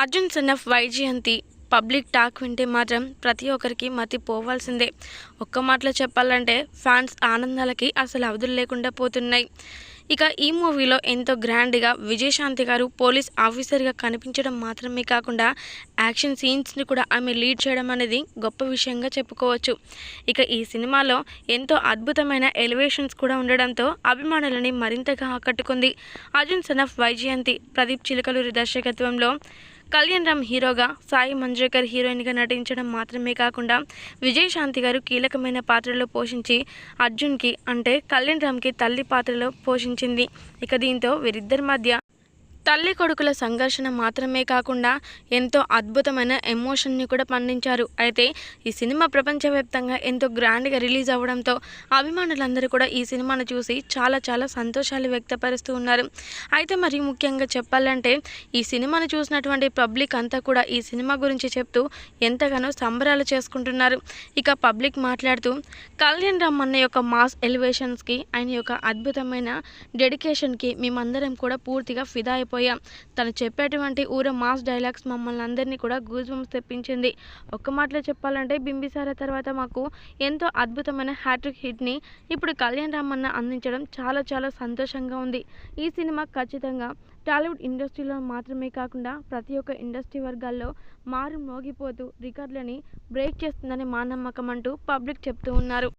Arjun son of Vyjayanthi public talk వింటే మాత్రం ప్రతి ఒక్కరికి మతి పోవాల్సిందే ఒక్క మాటలో చెప్పాలంటే ఫ్యాన్స్ ఆనందాలకి అసలు అవధులు లేకుండా పోతున్నాయి. ఇక ఈ మూవీలో ఎంతో గ్రాండ్గా విజయశాంతి గారు పోలీస్ ఆఫీసర్గా కనిపించడం మాత్రమే కాకుండా యాక్షన్ సీన్స్ని కూడా ఆమె లీడ్ చేయడం అనేది గొప్ప విషయంగా చెప్పుకోవచ్చు. ఇక ఈ సినిమాలో ఎంతో అద్భుతమైన ఎలివేషన్స్ కూడా ఉండడంతో అభిమానులని మరింతగా ఆకట్టుకుంది. అర్జున్ సన్ ఆఫ్ వైజయంతి ప్రదీప్ చిలకలూరి దర్శకత్వంలో కళ్యాణ్ రామ్ హీరోగా సాయి మంజేకర్ హీరోయిన్గా నటించడం మాత్రమే కాకుండా విజయశాంతి గారు కీలకమైన పాత్రలో పోషించి అర్జున్కి అంటే కళ్యాణ్ రామ్కి తల్లి పాత్రలో పోషించింది. ఇక దీంతో వీరిద్దరి మధ్య తల్లి కొడుకుల సంఘర్షణ మాత్రమే కాకుండా ఎంతో అద్భుతమైన ఎమోషన్ని కూడా పండించారు. అయితే ఈ సినిమా ప్రపంచవ్యాప్తంగా ఎంతో గ్రాండ్గా రిలీజ్ అవ్వడంతో అభిమానులందరూ కూడా ఈ సినిమాను చూసి చాలా చాలా సంతోషాలు వ్యక్తపరుస్తూ ఉన్నారు. అయితే మరి ముఖ్యంగా చెప్పాలంటే ఈ సినిమాను చూసినటువంటి పబ్లిక్ అంతా కూడా ఈ సినిమా గురించి చెప్తూ ఎంతగానో సంబరాలు చేసుకుంటున్నారు. ఇక పబ్లిక్ మాట్లాడుతూ కళ్యాణ్ రామ్ అన్న యొక్క మాస్ ఎలివేషన్స్కి ఆయన యొక్క అద్భుతమైన డెడికేషన్కి మేమందరం కూడా పూర్తిగా ఫిదా తను చెప్పేటువంటి ఊర మాస్ డైలాగ్స్ మమ్మల్ని అందరినీ కూడా గూజ్ బంప్స్ తెప్పించింది. ఒక్క మాటలో చెప్పాలంటే బింబిసార తర్వాత మాకు ఎంతో అద్భుతమైన హ్యాట్రిక్ హిట్ని ఇప్పుడు కళ్యాణ్ రామన్న అందించడం చాలా చాలా సంతోషంగా ఉంది. ఈ సినిమా ఖచ్చితంగా టాలీవుడ్ ఇండస్ట్రీలో మాత్రమే కాకుండా ప్రతి ఒక్క ఇండస్ట్రీ వర్గాల్లో మారు మోగిపోతూ రికార్డులని బ్రేక్ చేస్తుందని మా నమ్మకం అంటూ పబ్లిక్ చెప్తూ ఉన్నారు.